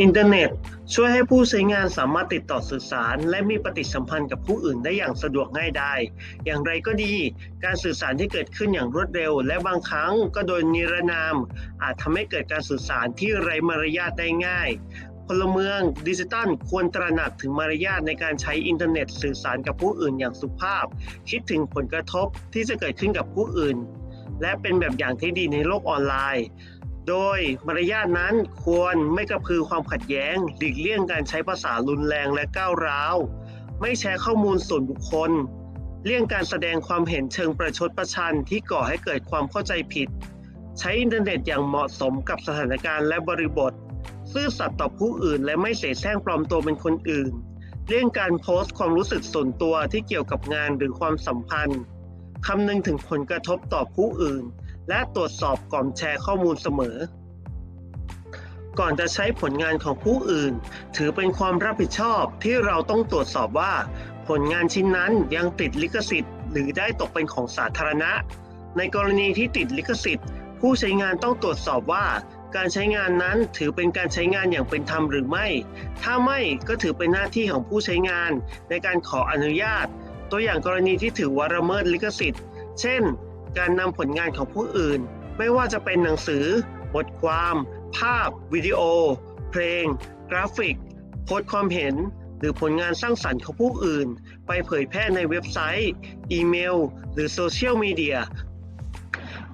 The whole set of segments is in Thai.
อินเทอร์เน็ต ช่วยให้ผู้ใช้งานสามารถติดต่อสื่อสาร และมีปฏิสัมพันธ์กับผู้อื่นได้อย่างสะดวกง่ายดายอย่างไรก็ดี การสื่อสารที่เกิดขึ้นอย่างรวดเร็ว และบางครั้งก็โดยนิรนาม อาจทำให้เกิดการสื่อสารที่ไร้มารยาทได้ง่ายพลเมืองดิจิตัลควรตระหนักถึงมารยาทในการใช้อินเทอร์เน็ตสื่อสารกับผู้อื่นอย่างสุภาพ คิดถึงผลกระทบที่จะเกิดขึ้นกับผู้อื่น และเป็นแบบอย่างที่ดีในโลกออนไลน์ โดยมารยาทนั้นควรไม่กระพือความขัดแย้ง หลีกเลี่ยงการใช้ภาษารุนแรงและก้าวร้าว ไม่แชร์ข้อมูลส่วนบุคคล เลี่ยงการแสดงความเห็นเชิงประชดประชันที่ก่อให้เกิดความเข้าใจผิด ใช้อินเทอร์เน็ตอย่างเหมาะสมกับสถานการณ์และบริบท ซื่อสัตย์ต่อผู้อื่น และไม่เสแสร้งปลอมตัวเป็นคนอื่น เลี่ยงการโพสต์ความรู้สึกส่วนตัวที่เกี่ยวกับงานหรือความสัมพันธ์คำนึงถึงผลกระทบต่อผู้อื่น และตรวจสอบก่อนแชร์ข้อมูลเสมอ ก่อนจะใช้ผลงานของผู้อื่น ถือเป็นความรับผิดชอบที่เราต้องตรวจสอบว่า ผลงานชิ้นนั้นยังติดลิขสิทธิ์ หรือได้ตกเป็นของสาธารณะ ในกรณีที่ติดลิขสิทธิ์ ผู้ใช้งานต้องตรวจสอบว่า การใช้งานนั้นถือเป็นการใช้งานอย่างเป็นธรรมหรือไม่ ถ้าไม่ก็ถือเป็นหน้าที่ของผู้ใช้งานในการขออนุญาต ตัวอย่างกรณีที่ถือว่าละเมิดลิขสิทธิ์ เช่น การนำผลงานของผู้อื่น ไม่ว่าจะเป็นหนังสือ บทความ ภาพ วิดีโอ เพลง กราฟิก โพสต์ความเห็น หรือผลงานสร้างสรรค์ของผู้อื่น ไปเผยแพร่ในเว็บไซต์ อีเมล หรือโซเชียลมีเดีย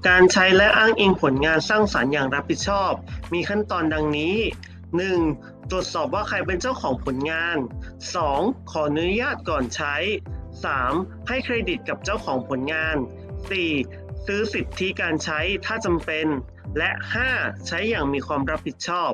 การใช้และอ้างอิงผลงานสร้างสรรค์อย่างรับผิดชอบ มีขั้นตอนดังนี้ 1. ตรวจสอบว่าใครเป็นเจ้าของผลงาน 2. ขออนุญาตก่อนใช้ 3. ให้เครดิตกับเจ้าของผลงาน 4. ซื้อสิทธิการใช้ถ้าจำเป็น และ 5. ใช้อย่างมีความรับผิดชอบ